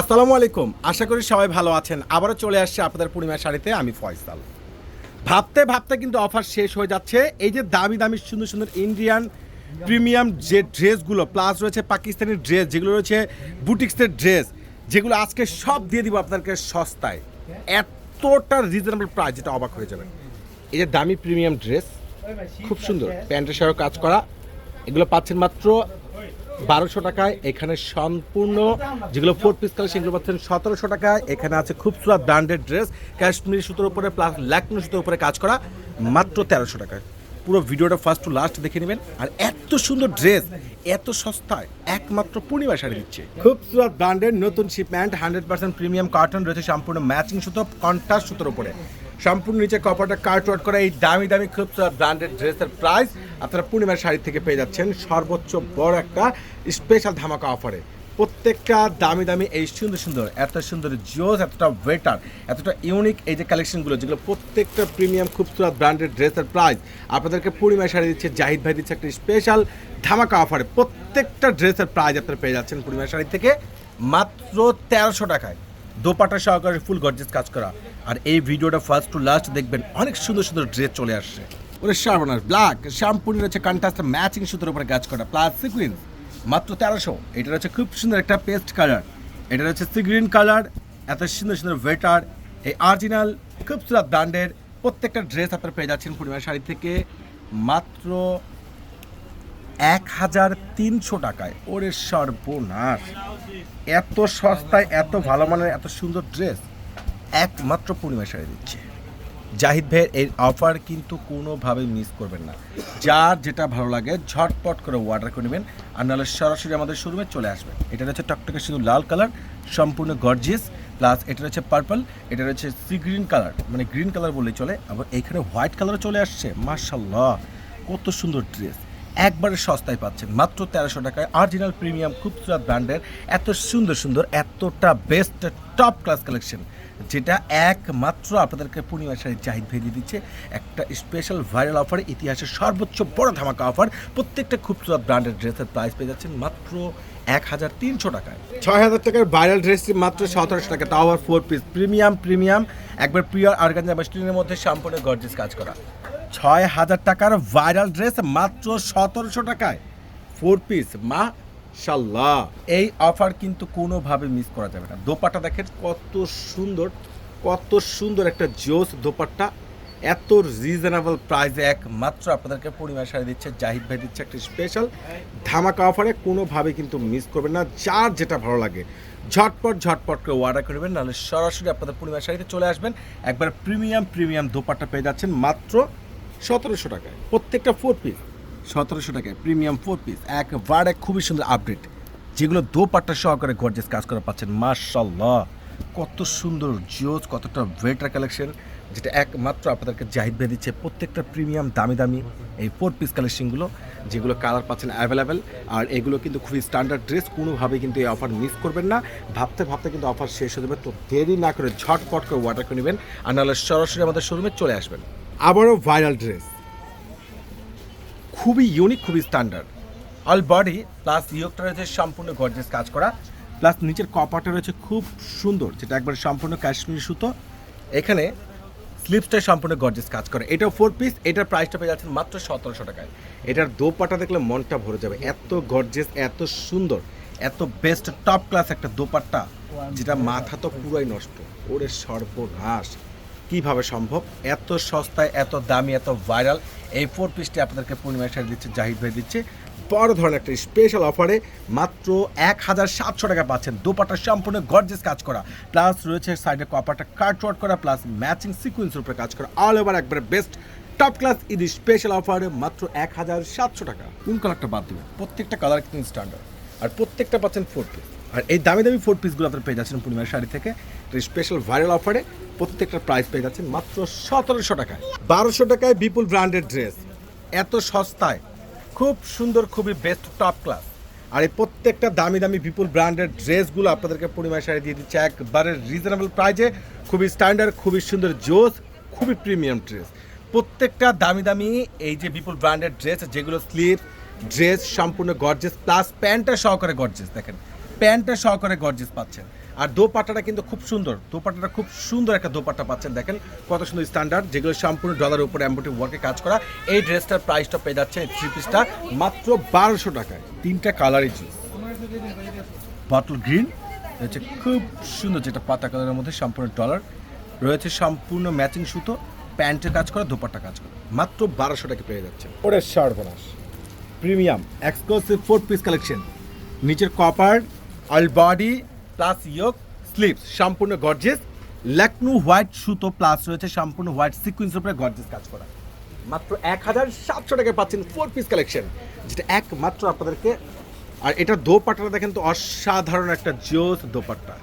আসসালামু আলাইকুম। আশা করি সবাই ভালো আছেন। আবারও চলে আসছে আপনাদের পূর্ণিমা শাড়িতে, আমি ফয়সাল। ভাবতে ভাবতে কিন্তু অফার শেষ হয়ে যাচ্ছে। এই যে দামি দামি সুন্দর সুন্দর ইন্ডিয়ান প্রিমিয়াম যে ড্রেসগুলো প্লাস রয়েছে পাকিস্তানি ড্রেস, যেগুলো রয়েছে বুটিক্সের ড্রেস, যেগুলো আজকে সব দিয়ে দিব আপনাদেরকে সস্তায়। এতটা রিজনেবল প্রাইস যেটা অবাক হয়ে যাবে এই যে দামি প্রিমিয়াম ড্রেস খুব সুন্দর। প্যান্টের সহ কাজ করা। এগুলো পাচ্ছেন মাত্র বারোশো টাকায় এখানে সম্পূর্ণ যেগুলো ফোর পিস কালার সেগুলো পাচ্ছেন সতেরোশো টাকায়। এখানে আছে খুব সুন্দর ব্র্যান্ডেড ড্রেস কাশ্মীরি সুতোর উপরে প্লাস ল্যাকমি সুতোর উপরে কাজ করা মাত্র তেরোশো টাকায়। পুরো ভিডিওটা ফার্স্ট টু লাস্ট দেখে নেবেন। আর এত সুন্দর ড্রেস এত সস্তায়, একমাত্র পূর্ণিমা শাড়ি দিচ্ছে। খুব সুন্দর ব্র্যান্ডের নতুন shipment hundred percent premium cotton রয়েছে, সম্পূর্ণ ম্যাচিং সুতো কন্ট্রাস্ট সুতোর উপরে। সম্পূর্ণ নিচে কপারটা কার্ট ওয়ার্ট করা, এই দামি দামি খুব ব্র্যান্ডেড ড্রেসের প্রাইস আপনারা পূর্ণিমার শাড়ি থেকে পেয়ে যাচ্ছেন সর্বোচ্চ বড় একটা স্পেশাল ধামাকা অফারে প্রত্যেকটা দামি দামি, এই সুন্দর সুন্দর, এত সুন্দর জিওস, এতটা ওয়েটার, এতটা ইউনিক এই যে কালেকশনগুলো যেগুলো প্রত্যেকটা প্রিমিয়াম খুবসুরত ব্র্যান্ডেড ড্রেসের প্রাইস আপনাদেরকে পূর্ণিমা শাড়ি দিচ্ছে জাহিদ ভাই, দিচ্ছে একটা স্পেশাল ধামাকা অফারে প্রত্যেকটা ড্রেসের প্রাইস আপনারা পেয়ে যাচ্ছেন পূর্ণিমা শাড়ি থেকে মাত্র তেরোশো টাকায়। দোপাটা সহকারে ফুল গর্জেস কাজ করা। আর এই ভিডিওটা ফার্স্ট টু লাস্ট দেখবেন, অনেক সুন্দর সুন্দর ড্রেস চলে আসছে। ওরে শার্বনার ব্ল্যাক শ্যাম্পুনি হচ্ছে কন্ট্রাস্ট ম্যাচিং সুতোর উপরে কাজ করা প্লাস সিকুয়েন্স মাত্র তেরোশো। এটা হচ্ছে খুব সুন্দর একটা পেস্ট কালার। এটা হচ্ছে সি গ্রিন কালার, এত সুন্দর সুন্দর ওয়েটার, এই অরিজিনাল খুব সুন্দর ব্র্যান্ডের প্রত্যেকটা ড্রেস আপনারা পেয়ে যাচ্ছেন পূর্ণিমা শাড়ি থেকে মাত্র এক হাজার তিনশো টাকায়। ওরে সর্বনাশ। এত সস্তায়, এত ভালো মানের, এত সুন্দর ড্রেস। একমাত্র পূর্ণিমা শাড়ি দিচ্ছে। জাহিদ ভাইয়ের এই অফার কিন্তু কোনোভাবে মিস করবেন না। যার যেটা ভালো লাগে, ঝটপট করে অর্ডার করে নেবেন আর নাহলে সরাসরি আমাদের শোরুমে চলে আসবেন। এটা হচ্ছে টকটকে শুধু লাল কালার সম্পূর্ণ গর্জিয়াস প্লাস এটা হচ্ছে পার্পল এটা রয়েছে সি গ্রিন কালার মানে গ্রিন কালার বললেই চলে। আবার এখানে হোয়াইট কালারও চলে আসছে মার্শাল্লাহ কত সুন্দর ড্রেস একবারে সস্তায় পাচ্ছেন, মাত্র তেরোশো টাকায়। অরিজিনাল প্রিমিয়াম খুব খুবসুরাত ব্র্যান্ডের এত সুন্দর সুন্দর, এতটা বেস্ট টপ ক্লাস কালেকশন যেটা একমাত্র আপনাদেরকে পূর্ণিমা শাড়ি জাহিদ ভেজে দিচ্ছে। একটা স্পেশাল ভাইরাল অফার ইতিহাসের সর্বোচ্চ বড় ধামাকা অফার প্রত্যেকটা খুবসুরাত ব্র্যান্ডের ড্রেসের প্রাইস পেয়ে যাচ্ছেন মাত্র এক হাজার তিনশো টাকায়। ছয় হাজার টাকার ভাইরাল ড্রেসটি মাত্র সতেরোশো টাকা। তাও আবার ফোর পিস প্রিমিয়াম প্রিমিয়াম একবার প্রিয় আর্গানজা বাস্টিনের মধ্যে সম্পূর্ণ গর্জেস কাজ করা। ছয় হাজার টাকার ভাইরাল ড্রেস মাত্র সতেরোশো টাকায়। ফোর পিস মা শাল্লাহ এই অফার কিন্তু কোনোভাবে মিস করা যাবে না। দোপাট্টা দেখেন কত সুন্দর কত সুন্দর একটা জোস দোপাট্টা। এত রিজনেবল প্রাইসে একমাত্র আপনাদেরকে পরিমাণ শাড়ি দিচ্ছে, জাহিদ ভাই দিচ্ছে একটা স্পেশাল ধামাকা অফারে কোনোভাবে কিন্তু মিস করবেন না, যার যেটা ভালো লাগে। ঝটপট ঝটপট করে অর্ডার করবেন, নাহলে সরাসরি আপনাদের পরিমাণ শাড়িতে চলে আসবেন। একবার প্রিমিয়াম প্রিমিয়াম দোপাট্টা পেয়ে যাচ্ছেন মাত্র সতেরোশো টাকায়। প্রত্যেকটা ফোর পিস সতেরোশো টাকায় প্রিমিয়াম ফোর পিস একবারে খুবই সুন্দর আপডেট যেগুলো দোপাট্টা সহকারে গর্জেস কাজ করা পাচ্ছেন মার্শাল্লাহ কত সুন্দর জিওজ কতটা ওয়েটার কালেকশন যেটা একমাত্র আপনাদেরকে জাহিদ ভাই দিচ্ছে প্রত্যেকটা প্রিমিয়াম দামি দামি এই ফোর পিস কালেকশনগুলো যেগুলো কালার পাচ্ছেন অ্যাভেলেবেল আর এগুলো কিন্তু খুবই স্ট্যান্ডার্ড ড্রেস কোনোভাবে কিন্তু এই অফার মিস করবেন না। ভাবতে ভাবতে কিন্তু অফার শেষ হয়ে যাবে, তো দেরি না করে ঝটপট করে ওয়াটার করে নেবেন। আর নাহলে সরাসরি আমাদের শোরুমে চলে আসবেন। আবারও ভাইরাল ড্রেস খুবই ইউনিক খুবই স্ট্যান্ডার্ড অল বডি প্লাস ইয়োগটা রয়েছে সম্পূর্ণ গর্জেস কাজ করা। প্লাস নিচের কপারটা রয়েছে খুব সুন্দর যেটা একবারে সম্পূর্ণ কাশ্মীরি সুতো। এখানে স্লিপসটা সম্পূর্ণ গর্জেস কাজ করে। এটাও ফোর পিস এটার প্রাইসটা পেয়ে যাচ্ছেন মাত্র সতেরোশো টাকায়। এটার দোপাটা দেখলে মনটা ভরে যাবে। এত গর্জেস এত সুন্দর এত বেস্ট টপ ক্লাস একটা দোপাট্টা যেটা মাথা তো পুরাই নষ্ট। ওরে সর্বনাশ। কীভাবে সম্ভব? এত সস্তায় এত দামি, এত ভাইরাল। এই ফোর পিসটি আপনাদেরকে পূর্ণিমা শাড়ি দিচ্ছে, জাহিদ ভাই দিচ্ছে। বড় ধরনের একটা স্পেশাল অফারে মাত্র এক হাজার সাতশো টাকা পাচ্ছেন। দোপাটা সম্পূর্ণ গর্জেস কাজ করা। প্লাস রয়েছে সাইডে কপারটা কাট ওয়ার্ক করা প্লাস ম্যাচিং সিকুয়েন্সের উপরে কাজ করা। অল ওভার একবারে best top class Eid special অফারে মাত্র এক হাজার সাতশো টাকা। কোন কালারটা বাদ দেবেন? প্রত্যেকটা কালার কিন্তু স্ট্যান্ডার্ড আর প্রত্যেকটা পাচ্ছেন ফোর পিস আর এই দামি দামি ফোর পিসগুলো আপনারা পেয়ে যাচ্ছেন পূর্ণিমার শাড়ি থেকে। স্পেশাল ভাইরাল অফারে প্রত্যেকটা প্রাইস পেয়ে যাচ্ছেন মাত্র সতেরোশো টাকায়। বারোশো টাকায় বিপুল ব্র্যান্ডেড ড্রেস এত সস্তায়। খুব সুন্দর, খুবই বেস্ট টপ ক্লাস আর এই প্রত্যেকটা দামি দামি বিপুল ব্র্যান্ডের ড্রেসগুলো আপনাদেরকে পূর্ণিমা শাড়ি দিয়ে দিচ্ছে একবারে রিজনেবল প্রাইজে খুবই স্ট্যান্ডার্ড খুবই সুন্দর জোস, খুবই প্রিমিয়াম ড্রেস প্রত্যেকটা দামি দামি এই যে বিপুল ব্র্যান্ডের ড্রেস যেগুলো স্লিপ ড্রেস সম্পূর্ণ গর্জেস প্লাস প্যান্টটা সহকারে গর্জেস দেখেন। প্যান্টটা সহকারে গর্জেস পাচ্ছেন। আর দোপাট্টাটা কিন্তু খুব সুন্দর। দোপাট্টাটা খুব সুন্দর একটা দোপাট্টা পাচ্ছেন দেখেন। কত সুন্দর স্ট্যান্ডার্ড যেগুলো সম্পূর্ণ ডলার উপরে অ্যাম্বোটিভ ওয়ার্কে কাজ করা। এই ড্রেসটার প্রাইসটা পেয়ে যাচ্ছে থ্রি পিসটা মাত্র বারোশো টাকায়। তিনটা কালারই জিনিস বটল গ্রিন রয়েছে খুব সুন্দর যেটা পাতা কালারের মধ্যে সম্পূর্ণ ডলার রয়েছে সম্পূর্ণ ম্যাচিং সুতো প্যান্টের কাজ করা, দোপাট্টা কাজ করা। মাত্র বারোশো টাকা পেয়ে যাচ্ছে ওরে সর্বনাশ premium exclusive four piece collection নিচের copper all body plus yoke slips সম্পূর্ণ গর্জেস ল্যাকনু হোয়াইট সুতো প্লাস রয়েছে সম্পূর্ণ হোয়াইট সিকুয়েন্স উপরে গর্জেস কাজ করা। মাত্র এক হাজার সাতশো টাকায় পাচ্ছেন ফোর পিস কালেকশন যেটা একমাত্র আপনাদেরকে আর এটা দোপাট্টাটা দেখেন তো অসাধারণ একটা জোস দোপাট্টা।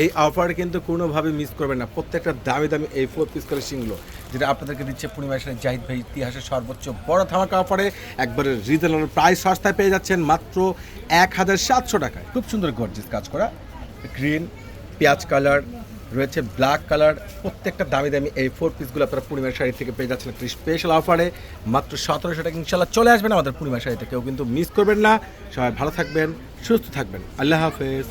এই অফার কিন্তু কোনোভাবে মিস করবেন না। প্রত্যেকটা দামি দামি এই ফোর পিস কালেকশনগুলো যেটা আপনাদেরকে দিচ্ছে পূর্ণিমাসের জাহিদ ভাই ইতিহাসের সর্বোচ্চ বড় ধামাকা অফারে একবারে রিজনেবল প্রাইস সস্তায় পেয়ে যাচ্ছেন মাত্র এক হাজার সাতশো টাকায়। খুব সুন্দর গর্জিস কাজ করা। গ্রিন, পেঁয়াজ কালার, রয়েছে ব্ল্যাক কালার। প্রত্যেকটা দামি দামি এই ফোর পিসগুলো আপনারা পূর্ণিমার শাড়ি থেকে পেয়ে যাচ্ছেন একটি স্পেশাল অফারে মাত্র সতেরোশো টাকা ইনশাল্লাহ চলে আসবেন আমাদের পূর্ণিমার শাড়িতে। কেউ কিন্তু মিস করবেন না। সবাই ভালো থাকবেন, সুস্থ থাকবেন। আল্লাহ হাফেজ।